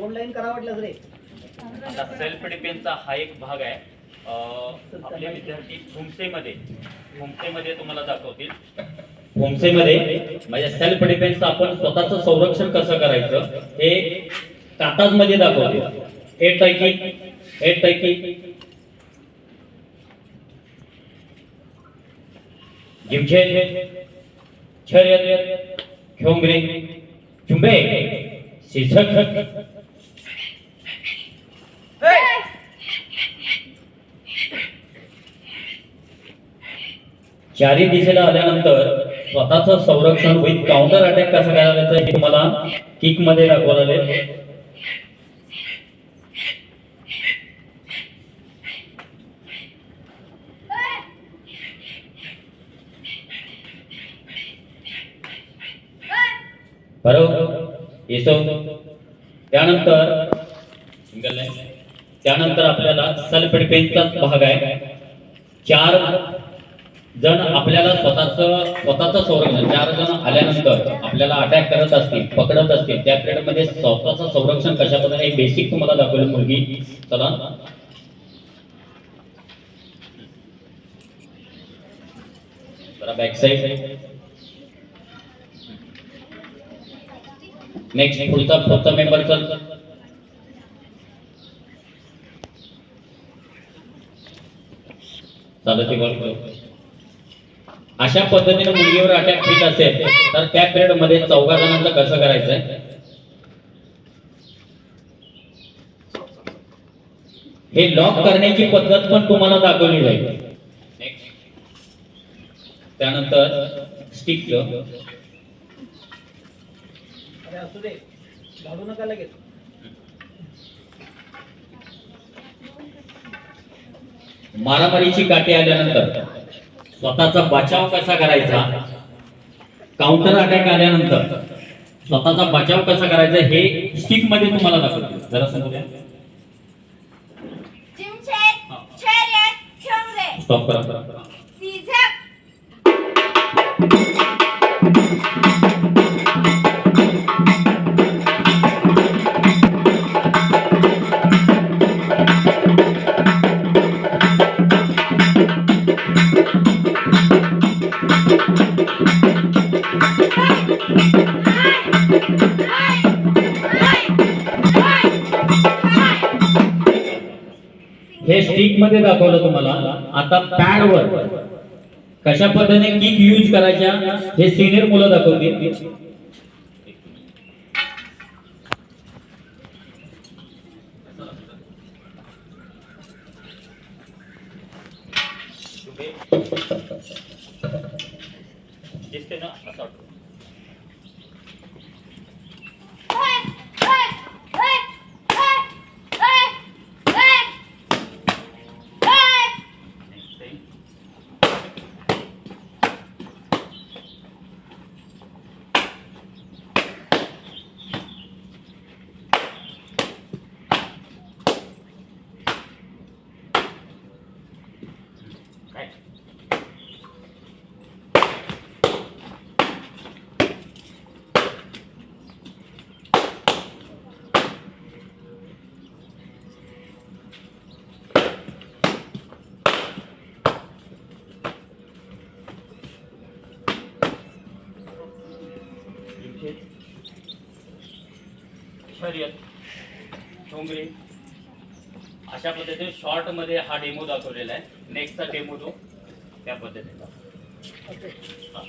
दोन लाईन करा वाटलं रे आता सेल्फ डिफेन्सचा हा एक भाग आहे. आपले विद्यार्थी फुमसेमध्ये फुमसेमध्ये तुम्हाला दाखवतील. फुमसेमध्ये म्हणजे सेल्फ डिफेन्स आपण स्वतःचं संरक्षण कसं करायचं हे काताजमध्ये दाखवतील. एट पैकी एट पैकी जिमछे छर्यत खेंगरे चुंबे शीर्षक चारी दिशेला आल्यानंतर स्वतःच संरक्षण विथ काउंटर अटॅक कसं करायचं हे तुम्हाला किकमध्ये दाखवलं बरोबर? येतो त्यानंतर त्यानंतर आपल्याला सेल्फ डिफेन्सचाच भाग आहे. चार जण आपल्याला स्वतःच स्वतःच संरक्षण चार जण आल्यानंतर आपल्याला अटॅक करत असतील पकडत असतील त्या पिरियडमध्ये स्वतःचं संरक्षण कशा पद्धतीने बेसिक तुम्हाला दाखवलं मुलगी. चला. जरा बॅक साईड नेक्स्ट पुढचा पुढचा मेंबर चल. चालत बॉल अशा पद्धतीने मुलगीवर अटॅक होत असेल तर त्या पिरियडमध्ये चौघा जणांचं कसं करायचंय हे लॉक करण्याची पद्धत पण तुम्हाला दाखवली जाईल. त्यानंतर स्टिक मारामारीची काठी आल्यानंतर. स्वतःचा बचाव कसा करायचा? काउंटर अटॅक आल्यानंतर स्वतःचा बचाव कसा करायचा हे स्टिकमध्ये तुम्हाला दाखवतो. जरा खेळणे स्टॉप करा. हे स्टिकमध्ये दाखवलं तुम्हाला. आता पॅडवर कशा पद्धतीने किक यूज करायच्या हे सिनियर मुलं दाखवतील. दिसते ना? असं Đấy. Şöyle. Donduruyor. अशा पद्धतीने शॉर्टमध्ये हा डेमो दाखवलेला आहे. नेक्स्टचा डेमो तो त्या पद्धतीचा हा.